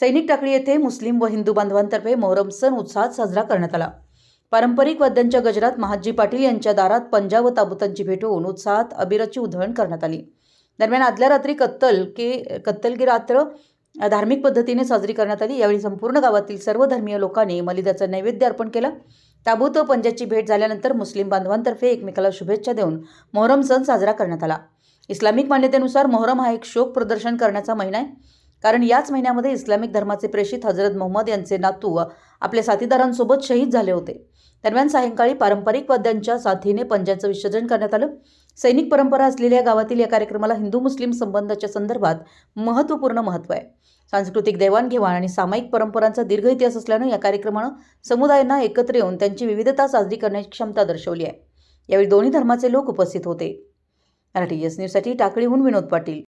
सैनिक टाकळी येथे मुस्लिम व हिंदू बांधवांतर्फे मोहरम सण उत्साहात साजरा करण्यात आला. पारंपरिक वाद्यांच्या गजरात महाजी पाटील यांच्या दारात पंजा व ताबुतांची भेट होऊन उत्साहात अबिराची उधळण करण्यात आली. दरम्यान आदल्या रात्री कत्तल के कत्तल की रात्र धार्मिक पद्धतीने साजरी करण्यात आली. यावेळी संपूर्ण गावातील सर्व धर्मीय लोकांनी मलिदाचं नैवेद्य अर्पण केलं. ताबूत व पंजाची भेट झाल्यानंतर मुस्लिम बांधवांतर्फे एकमेकाला शुभेच्छा देऊन मोहरम सण साजरा करण्यात आला. इस्लामिक मान्यतेनुसार मोहरम हा एक शोक प्रदर्शन करण्याचा महिना आहे. कारण याच महिन्यामध्ये इस्लामिक धर्माचे प्रेषित हजरत मोहम्मद यांचे नातू आपल्या साथीदारांसोबत शहीद झाले होते. दरम्यान सायंकाळी पारंपरिक वाद्यांच्या साथीने पंजाचं विसर्जन करण्यात आलं. सैनिक परंपरा असलेल्या गावातील या कार्यक्रमाला हिंदू मुस्लिम संबंधाच्या संदर्भात महत्त्वपूर्ण महत्त्व आहे. सांस्कृतिक देवाणघेवाण आणि सामायिक परंपरांचा दीर्घ इतिहास असल्यानं या कार्यक्रमानं समुदायांना एकत्र येऊन त्यांची विविधता साजरी करण्याची क्षमता दर्शवली आहे. यावेळी दोन्ही धर्माचे लोक उपस्थित होते. मराठी एस न्यूजसाठी टाकळीहून विनोद पाटील.